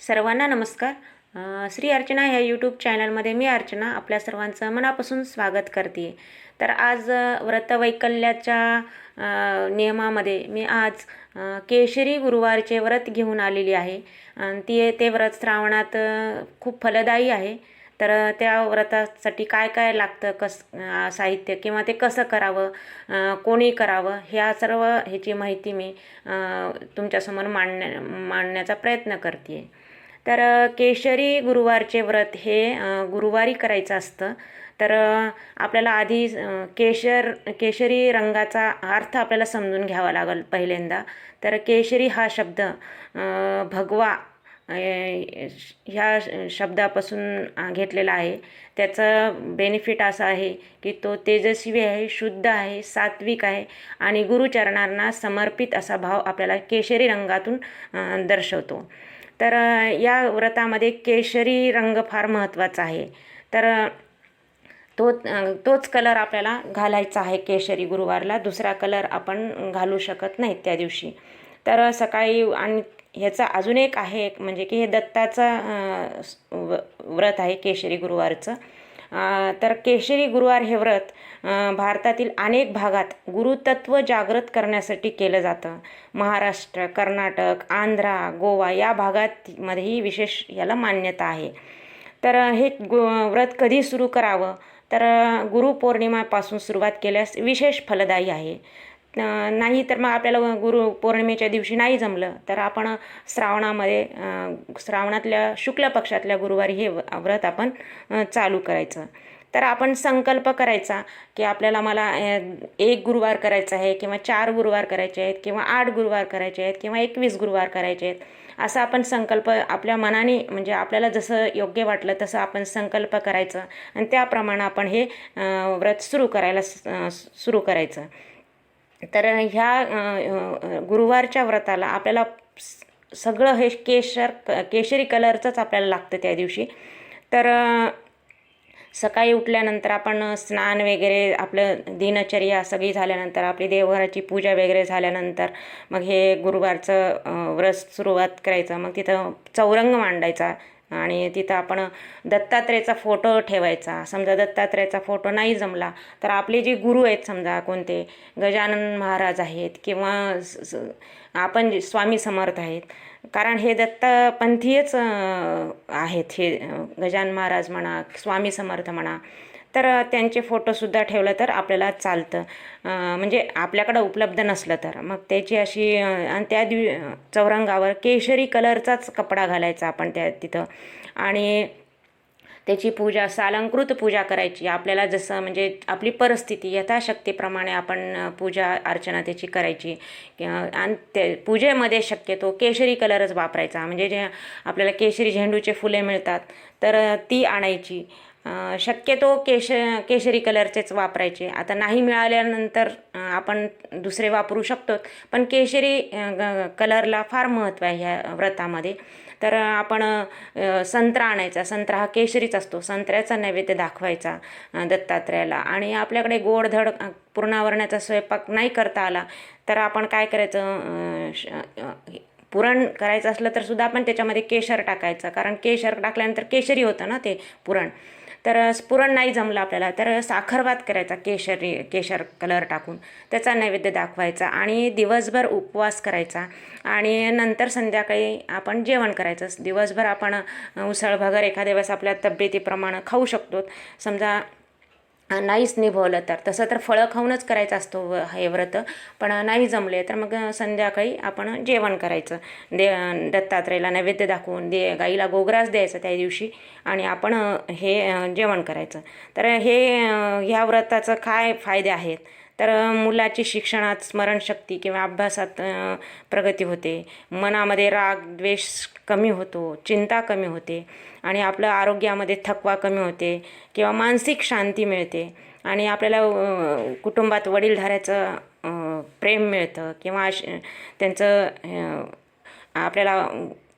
सर्वांना नमस्कार. श्री अर्चना ह्या यूट्यूब चॅनलमध्ये मी अर्चना आपल्या सर्वांचं मनापासून स्वागत करते. तर आज व्रतवैकल्याच्या नियमामध्ये मी आज केशरी गुरुवारचे व्रत घेऊन आलेली आहे. आणि ती ते व्रत श्रावणात खूप फलदायी आहे. तर त्या व्रतासाठी काय काय लागतं कस साहित्य किंवा ते कसं करावं कोणी करावं ह्या सर्व ह्याची माहिती मी तुमच्यासमोर मांडण्या मांडण्याचा प्रयत्न करते तर केशरी गुरुवारचे व्रत हे गुरुवारी करायचं असतं. तर आपल्याला आधी केशर केशरी रंगाचा अर्थ आपल्याला समजून घ्यावा लागेल पहिल्यांदा. तर केशरी हा शब्द भगवा ह्या शब्दापासून घेतलेला आहे. त्याचं बेनिफिट असं आहे की तो तेजस्वी आहे शुद्ध आहे सात्विक आहे आणि गुरुचरणांना समर्पित असा भाव आपल्याला केशरी रंगातून दर्शवतो. तर या व्रतामध्ये केशरी रंग फार महत्त्वाचा आहे. तर तो तोच कलर आपल्याला घालायचा आहे केशरी गुरुवारला. दुसरा कलर आपण घालू शकत नाही त्या दिवशी. तर सकाळी आणि ह्याचा अजून एक आहे एक म्हणजे की हे दत्ताचं व- व्रत आहे केशरी गुरुवारचं. तर केशरी गुरुवार हे व्रत भारतातील अनेक भागात गुरुतत्व जागृत करण्यासाठी केलं जातं. महाराष्ट्र कर्नाटक आंध्रा गोवा या भागात मध्येही विशेष याला मान्यता आहे. तर हे गु व्रत कधी सुरू करावं? तर गुरुपौर्णिमापासून सुरुवात केल्यास विशेष फलदायी आहे. नाही तर मग आपल्याला गुरु पौर्णिमेच्या दिवशी नाही जमलं. तर आपण श्रावणामध्ये श्रावणातल्या शुक्ल पक्षातल्या गुरुवारी हे व्रत आपण चालू करायचं. तर आपण संकल्प करायचा की आपल्याला मला एक गुरुवार करायचा आहे किंवा चार गुरुवार करायचे आहेत किंवा आठ गुरुवार करायचे आहेत किंवा एकवीस गुरुवार करायचे आहेत. असा आपण संकल्प आपल्या मनाने म्हणजे आपल्याला जसं योग्य वाटलं तसं आपण संकल्प करायचं. आणि त्याप्रमाणे आपण हे व्रत सुरू करायला सुरू करायचं. तर ह्या गुरुवारच्या व्रताला आपल्याला स- सगळं हे केशर केशरी कलरचंच आपल्याला लागतं त्या दिवशी. तर सकाळी उठल्यानंतर आपण स्नान वगैरे आपलं दिनचर्या सगळी झाल्यानंतर आपली देवघराची पूजा वगैरे झाल्यानंतर मग हे गुरुवारचं व्रत सुरुवात करायचं. मग तिथं चौरंग मांडायचा. आणि तिथं आपण दत्तात्रेयाचा फोटो ठेवायचा. समजा दत्तात्रेयाचा फोटो नाही जमला तर आपले जे गुरु आहेत समजा कोणते गजानन महाराज आहेत किंवा आपण जे स्वामी समर्थ आहेत कारण हे दत्तपंथीयच आहेत हे गजान गजानन महाराज म्हणा स्वामी समर्थ म्हणा तर त्यांचे फोटोसुद्धा ठेवलं तर आपल्याला चालतं. म्हणजे आपल्याकडं उपलब्ध नसलं तर. मग त्याची अशी आणि त्या दिव चौरंगावर केशरी कलरचाच कपडा घालायचा आपण त्या तिथं. आणि त्याची पूजा सालंकृत पूजा करायची. आपल्याला जसं म्हणजे आपली परिस्थिती यथाशक्तीप्रमाणे आपण पूजा अर्चना त्याची करायची. किंवा- आणि ते पूजेमध्ये शक्यतो केशरी कलरच वापरायचा. म्हणजे जे आपल्याला केशरी झेंडूचे फुले मिळतात तर ती आणायची. शक्यतो केश केशरी कलरचेच वापरायचे. आता नाही मिळाल्यानंतर आपण दुसरे वापरू शकतो पण केशरी ग- कलरला फार महत्त्व आहे ह्या व्रतामध्ये. तर आपण संत्रा आणायचा. संत्रा हा केशरीच असतो. संत्र्याचा नैवेद्य दाखवायचा अ, दत्तात्रेयाला. आणि आपल्याकडे गोडधड अ, स्वयंपाक नाही करता आला तर आपण काय करायचं श- पुरण करायचं असलं तर सुद्धा आपण त्याच्यामध्ये केशर टाकायचं. कारण केशर टाकल्यानंतर केशरी होतं ना ते पुरण. तर पुरण नाही जमलं आपल्याला. तर साखरभात करायचा केशरी केशर कलर टाकून. त्याचा नैवेद्य दाखवायचा आणि दिवसभर उपवास करायचा. आणि नंतर संध्याकाळी आपण जेवण करायचं. दिवसभर आपण उसळ भगर एखाद्या वेळेस आपल्या तब्येतीप्रमाणे खाऊ शकतो. समजा नाहीच निभवलं तर. तसं तर फळं खाऊनच करायचं असतो व- हे व्रत. पण नाही जमले तर मग संध्याकाळी आपण जेवण करायचं. दे दत्तात्रेयला नैवेद्य दाखवून दे गाईला गोग्रास द्यायचा त्या दिवशी आणि आपण हे जेवण करायचं. तर हे ह्या व्रताचं काय फायदे आहेत? तर मुलाची शिक्षणात स्मरणशक्ती किंवा अभ्यासात प्रगती होते. मनामध्ये राग द्वेष कमी होतो चिंता कमी होते आणि आपलं आरोग्यामध्ये थकवा कमी होते किंवा मानसिक शांती मिळते आणि आपल्याला कुटुंबात वडीलधाऱ्याचं प्रेम मिळतं किंवा अश- त्यांचं आपल्याला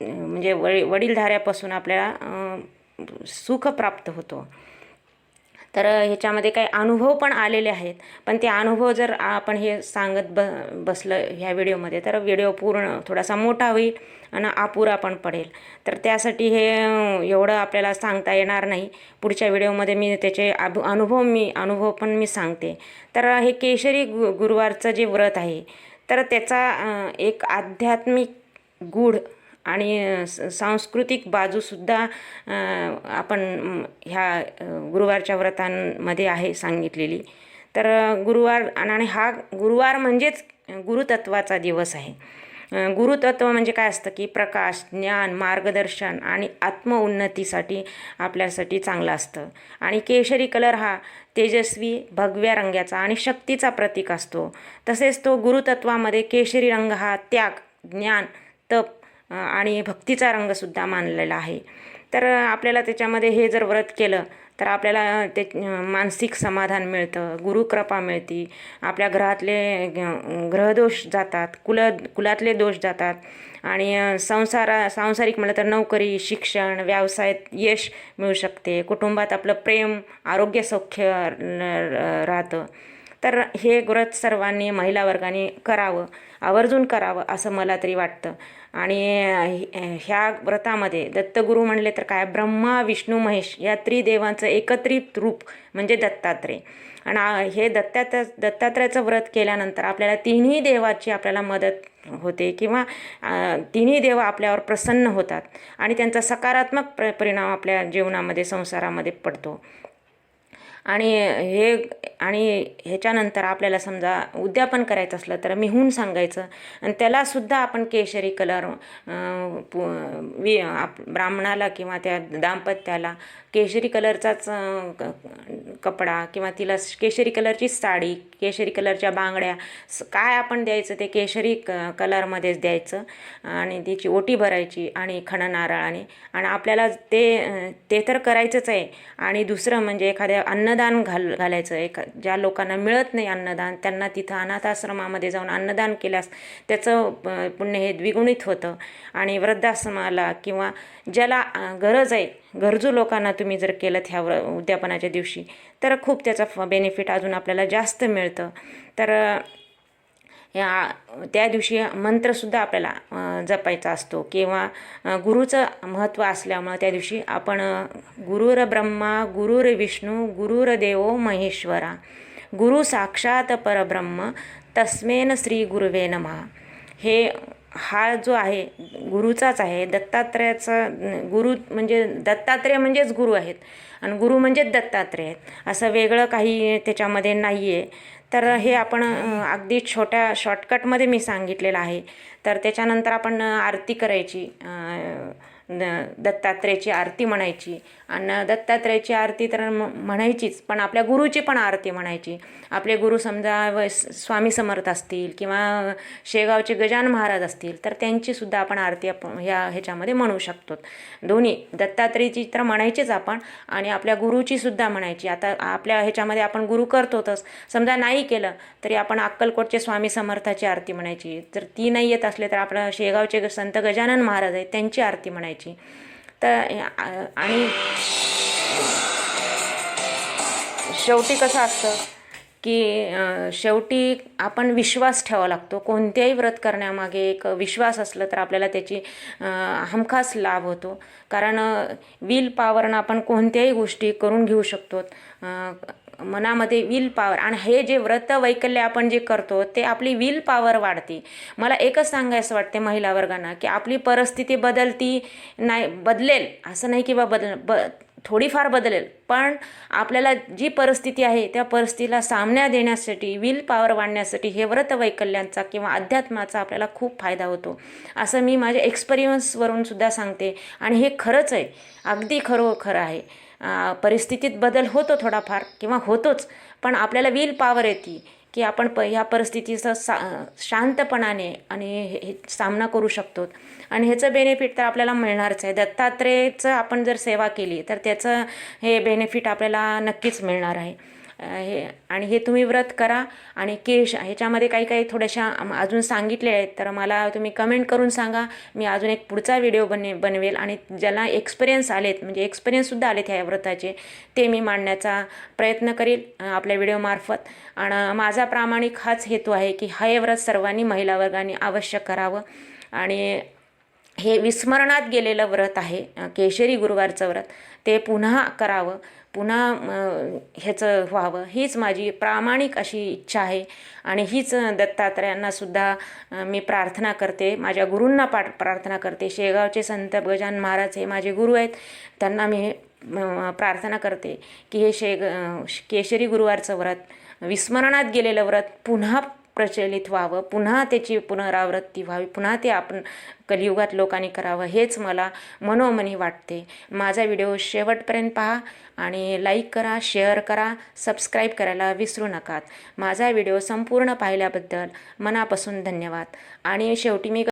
म्हणजे वडी वडीलधाऱ्यापासून आपल्याला सुख प्राप्त होतो. तर ह्याच्यामध्ये काही अनुभव पण आलेले आहेत. पण ते अनुभव जर आपण हे सांगत ब बसलं ह्या व्हिडिओमध्ये तर व्हिडिओ पूर्ण थोडासा मोठा होईल आणि अपुरा पण पडेल. तर त्यासाठी हे एवढं आपल्याला सांगता येणार नाही. पुढच्या व्हिडिओमध्ये मी त्याचे अभ अनुभव मी अनुभव पण मी सांगते. तर हे केशरी गु गुरुवारचं जे व्रत आहे तर त्याचा एक आध्यात्मिक गूढ आणि स सांस्कृतिक बाजूसुद्धा आपण ह्या गुरुवारच्या व्रतांमध्ये आहे सांगितलेली. तर गुरुवार आणि हा गुरुवार म्हणजेच गुरुतत्वाचा दिवस आहे. गुरुतत्व म्हणजे काय असतं की प्रकाश ज्ञान मार्गदर्शन आणि आत्मउन्नतीसाठी आपल्यासाठी चांगलं असतं. आणि केशरी कलर हा तेजस्वी भगव्या रंगाचा आणि शक्तीचा प्रतीक असतो. तसेच तो गुरुतत्वामध्ये केशरी रंग हा त्याग ज्ञान तप आणि भक्तीचा रंगसुद्धा मानलेला आहे. तर आपल्याला त्याच्यामध्ये हे जर व्रत केलं तर आपल्याला ते मानसिक समाधान मिळतं गुरुकृपा मिळते. आपल्या घरातले ग्रहदोष जातात कुल कुलातले दोष जातात. आणि संसारा सांसारिक म्हटलं तर नोकरी शिक्षण व्यवसायात यश मिळू शकते. कुटुंबात आपलं प्रेम आरोग्य सौख्य राहतं. तर हे व्रत सर्वांनी महिला वर्गाने करावं आवर्जून करावं असं मला तरी वाटतं. आणि ह्या व्रतामध्ये दत्तगुरू म्हणले तर काय? ब्रह्मा विष्णू महेश या त्रिदेवांचं एकत्रित रूप म्हणजे दत्तात्रय. आणि हे दत्तात्र दत्तात्रयाचं व्रत केल्यानंतर आपल्याला तिन्ही देवाची आपल्याला मदत होते किंवा तिन्ही देव आपल्यावर प्रसन्न होतात आणि त्यांचा सकारात्मक प्र परिणाम आपल्या जीवनामध्ये संसारामध्ये पडतो. आणि हे आणि ह्याच्यानंतर आपल्याला समजा उद्यापन करायचं असलं तर मिहून सांगायचं. आणि त्यालासुद्धा आपण केशरी कलर वि आप ब्राह्मणाला किंवा त्या दाम्पत्याला केशरी कलरचाच कपडा किंवा तिला केशरी कलरची साडी केशरी कलरच्या बांगड्या काय आपण द्यायचं ते केशरी क कलरमध्येच द्यायचं. आणि तिची ओटी भरायची आणि खण नारळाने. आणि आपल्याला ते ते तर करायचंच आहे. आणि दुसरं म्हणजे एखाद्या अन्नदान घाल घालायचं. एका ज्या लोकांना मिळत नाही अन्नदान त्यांना तिथं अनाथाश्रमामध्ये जाऊन अन्नदान केल्यास त्याचं पुण्य हे द्विगुणित होतं. आणि वृद्धाश्रमाला किंवा ज्याला गरज आहे गरजू लोकांना तुम्ही जर केलं ह्या उद्यापनाच्या दिवशी तर खूप त्याचा बेनिफिट अजून आपल्याला जास्त मिळतं. तर या त्या दिवशी मंत्रसुद्धा आपल्याला जपायचा असतो किंवा गुरुचं महत्त्व असल्यामुळं त्या दिवशी आपण गुरुर ब्रह्मा गुरुर विष्णू गुरुर देवो महेश्वरा गुरु साक्षात परब्रह्म तस्मेन श्री गुरुवे नमः. हे हा जो आहे गुरुचाच आहे दत्तात्रयाचा गुरु म्हणजे दत्तात्रेय म्हणजेच गुरु आहेत. आणि गुरु म्हणजेच दत्तात्रेय आहेत. असं वेगळं काही त्याच्यामध्ये नाही आहे तर हे आपण अगदी छोट्या शॉर्टकटमध्ये मी सांगितलेलं आहे. तर त्याच्यानंतर आपण आरती करायची. दत्तात्रेयाची आरती म्हणायची. आणि दत्तात्रेयाची आरती तर म्हणायचीच पण आपल्या गुरुची पण आरती म्हणायची. आपले गुरु समजा व स्वामी समर्थ असतील किंवा शेगावचे गजान महाराज असतील तर त्यांचीसुद्धा आपण आरती आपण ह्या ह्याच्यामध्ये म्हणू शकतो. दोन्ही दत्तात्रेयची तर म्हणायचीच आपण आणि आपल्या गुरुचीसुद्धा म्हणायची. आता आपल्या ह्याच्यामध्ये आपण गुरु करतोतच. समजा नाही केलं तरी आपण अक्कलकोटचे स्वामी समर्थाची आरती म्हणायची. जर ती नाही येत असले तर आपलं शेगावचे संत गजानन महाराज आहेत त्यांची आरती म्हणायची. तर आणि शेवटी कसं असतं की शेवटी आपण विश्वास ठेवा लागतो. कोणत्याही व्रत करण्यामागे एक विश्वास असलं तर आपल्याला त्याची हमखास लाभ होतो. कारण विल पावरनं आपण कोणत्याही गोष्टी करून घेऊ शकतो. मनामध्ये विल पॉवर आणि हे जे व्रत वैकल्य आपण जे करतो ते आपली विल पॉवर वाढते. मला एकच सांगायचं वाटते महिला वर्गांना की आपली परिस्थिती बदलती नाही बदलेल असं नाही की बा बदल ब थोडीफार बदलेल पण आपल्याला जी परिस्थिती आहे त्या परिस्थितीला सामना देण्यासाठी विल पॉवर वाढण्यासाठी हे व्रत वैकल्यांचा किंवा अध्यात्माचा आपल्याला खूप फायदा होतो. असं मी माझ्या एक्सपिरियन्सवरून सुद्धा सांगते. आणि हे खरंच आहे. अगदी खरोखर आहे. परिस्थितीत बदल होतो थोडाफार किंवा होतोच पण आपल्याला विल पॉवर येते की आपण प ह्या परिस्थितीचा सा शांतपणाने आणि हे सामना करू शकतो. आणि ह्याचं बेनिफिट तर आपल्याला मिळणारच आहे. दत्तात्रेयचं आपण जर सेवा केली तर त्याचं हे बेनिफिट आपल्याला नक्कीच मिळणार आहे. हे आणि हे तुम्ही व्रत करा. आणि केश ह्याच्यामध्ये काही काही थोड्याशा अजून सांगितले आहेत. तर मला तुम्ही कमेंट करून सांगा. मी अजून एक पुढचा व्हिडिओ बने बनवेल. आणि ज्याला एक्सपिरियन्स आलेत म्हणजे एक्सपिरियन्ससुद्धा आलेत ह्या व्रताचे ते मी मांडण्याचा प्रयत्न करेल आपल्या व्हिडिओमार्फत आणि माझा प्रामाणिक हाच हेतू आहे की हे व्रत सर्वांनी महिला वर्गाने आवश्यक करावं. आणि हे विस्मरणात गेलेलं व्रत आहे केशरी गुरुवारचं व्रत. ते पुन्हा करावं पुन्हा ह्याचं व्हावं हीच माझी प्रामाणिक अशी इच्छा आहे. आणि हीच दत्तात्रयांनासुद्धा मी प्रार्थना करते. माझ्या गुरूंना पाठ प्रार्थना करते. शेगावचे संत गजान महाराज हे माझे गुरु आहेत. त्यांना मी प्रार्थना करते की हे शेग केशरी गुरुवारचं व्रत विस्मरणात गेलेलं व्रत पुन्हा प्रचलित व्हावं पुन्हा त्याची पुनरावृत्ती व्हावी पुन्हा ते आपण कलियुगात लोकांनी करावं हेच मला मनोमनी वाटते. माझा व्हिडिओ शेवटपर्यंत पहा आणि लाईक करा शेअर करा सबस्क्राईब करायला विसरू नकात माझा व्हिडिओ संपूर्ण पाहिल्याबद्दल मनापासून धन्यवाद. आणि शेवटी मी